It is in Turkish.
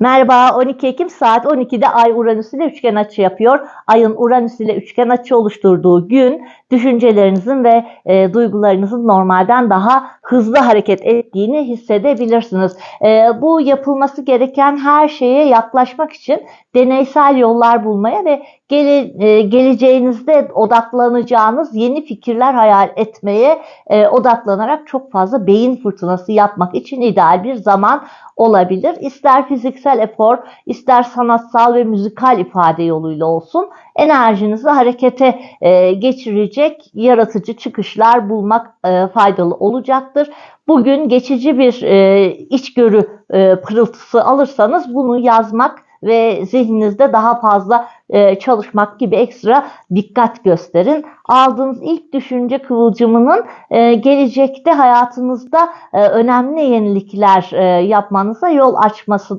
Merhaba 12 Ekim saat 12'de Ay Uranüs ile üçgen açı yapıyor. Ayın Uranüs ile üçgen açı oluşturduğu gün düşüncelerinizin ve e, duygularınızın normalden daha hızlı hareket ettiğini hissedebilirsiniz. E, bu yapılması gereken her şeye yaklaşmak için deneysel yollar bulmaya ve gele, e, geleceğinizde odaklanacağınız yeni fikirler hayal etmeye e, odaklanarak çok fazla beyin fırtınası yapmak için ideal bir zaman olabilir. İster fiziksel efor, ister sanatsal ve müzikal ifade yoluyla olsun enerjinizi harekete e, geçirecek yaratıcı çıkışlar bulmak e, faydalı olacaktır. Bugün geçici bir e, içgörü e, pırıltısı alırsanız bunu yazmak ve zihninizde daha fazla e, çalışmak gibi ekstra dikkat gösterin. Aldığınız ilk düşünce kıvılcımının e, gelecekte hayatınızda e, önemli yenilikler e, yapmanıza yol açması da